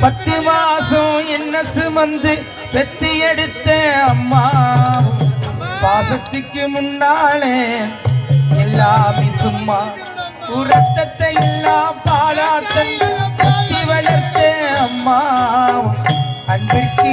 பத்து மாசம் என்ன சுமந்து பெத்தி எடுத்த அம்மா. பாசத்துக்கு முன்னாலே எல்லாமே சும்மா. உரத்தத்தை எல்லாம் பாலாத்தன் வளர்த்த அம்மா. அன்பிற்கு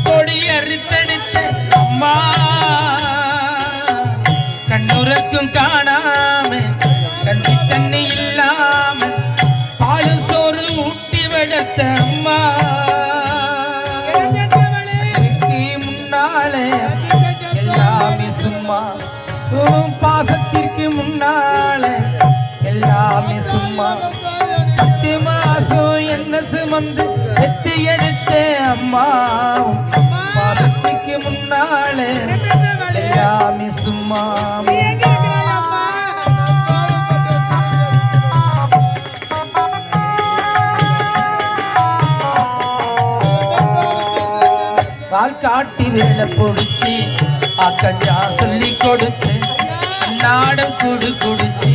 ஊட்டி முன்னாலே எல்லாமே சும்மா. உன் பாசத்திற்கு முன்னாலே எல்லாமே சும்மா. பத்து மாசம் என்ன சுமந்து எத்தி எடுத்த அம்மா. பாதத்துக்கு முன்னாலே எல்லாமே சும்மா. கால் காட்டி விரல பொடிச்சு அக்கஞ்சா சொல்லி கொடுத்து நாடம் குடு குடிச்சு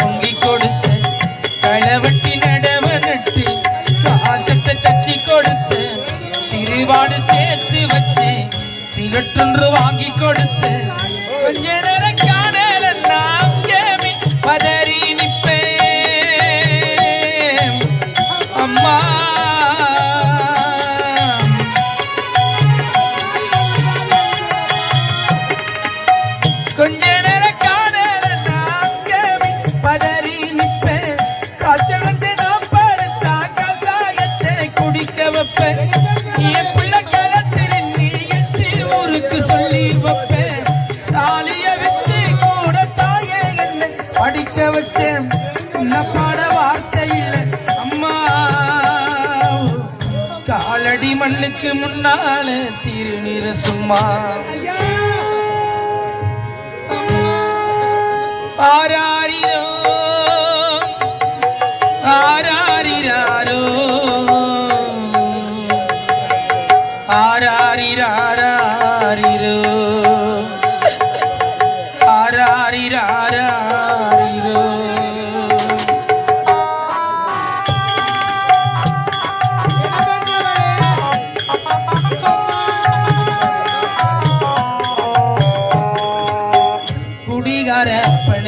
பொங்கி கொடுத்து களவட்டி நடவ நட்டு காசத்தை தச்சி கொடுத்து சிறுவாடு சேர்த்து வச்சு சிலட்டொன்று வாங்கி கொடுத்து கொஞ்ச பதறி அம்மா. வச்சேன் பாட வார்த்தை இல்லை அம்மா. காலடி மண்ணுக்கு முன்னால திருநிற சும்மா.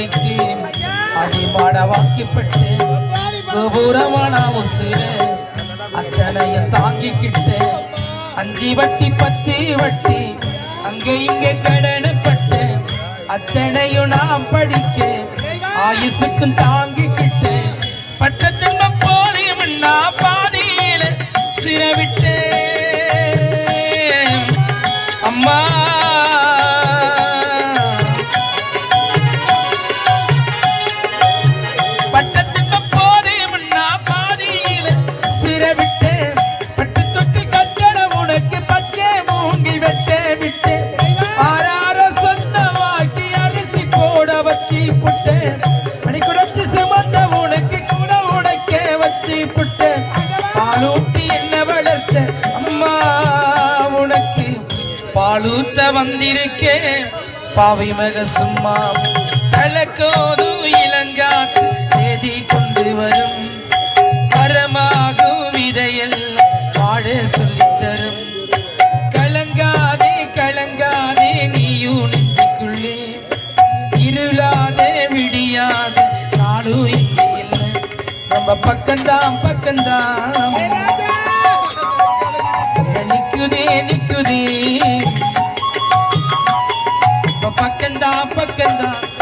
பணிக்கு அடிமாட வாக்கிப்பட்டு கோபுரமான உசுர அத்தனையும் தாங்கிக்கிட்டு அஞ்சு வட்டி பத்து வட்டி. அங்கே இங்கே கடனப்பட்டு அத்தனையும் நாம் படிக்க ஆயுசுக்கும் தாங்கிக்கிட்டு பட்ட சின்ன போலி முன்னா பாதியில சிறவிட்டு புட்டு மணி குறைச்சு சுமந்த உனக்கு கூட உடைக்க வச்சு புட்டு பாலூட்டி என்ன வளர்த்த அம்மா உனக்கு பாலூத்த வந்திருக்கேன். பாவை மக சும்மா தலக்கோதும் இளங்காத்து செய்தி கொண்டு வரும். பரமாகும் விதையெல்லாம் வாழ சொல்லி நம்ம பக்கம்தான் பக்கம்தான். நிக்குதே நிக்குதே. பக்கம்தான் பக்கம்தான்.